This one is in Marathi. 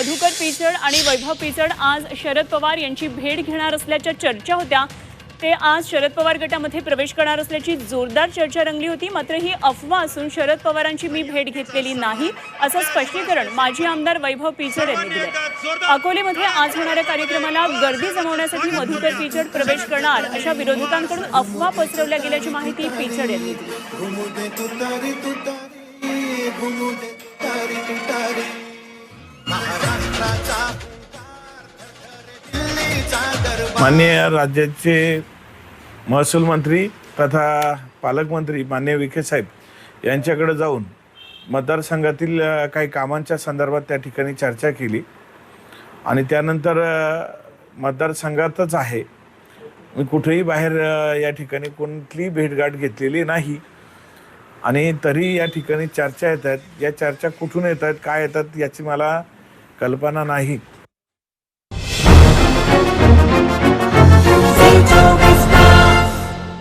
मधुकर पिचड आणि वैभव पिचड आज शरद पवार यांची भेट घेणार असल्याच्या चर्चा होत्या. ते आज शरद पवार गटामध्ये प्रवेश करणार असल्याची जोरदार चर्चा रंगली होती. मात्र ही अफवा असून शरद पवारांची मी भेट घेतलेली नाही असं स्पष्टीकरण माजी आमदार वैभव पिचड यांनी दिलं अकोलेमध्ये आज होणाऱ्या कार्यक्रमाला गर्दी जमवण्यासाठी मधुकर पिचड प्रवेश करणार अशा विरोधकांकडून अफवा पसरवल्या गेल्याची माहिती पिचड यांनी दिली. माननीय राज्याचे महसूल मंत्री तथा पालकमंत्री मान्य विखे साहेब यांच्याकडे जाऊन मतदारसंघातील काही कामांच्या संदर्भात त्या ठिकाणी चर्चा केली. आणि त्यानंतर मतदारसंघातच आहे. मी कुठेही बाहेर या ठिकाणी कोणतीही भेटगाठ घेतलेली नाही. आणि तरी या ठिकाणी चर्चा येत आहेत. या चर्चा कुठून येत आहेत काय येतात याची मला कल्पना नाही.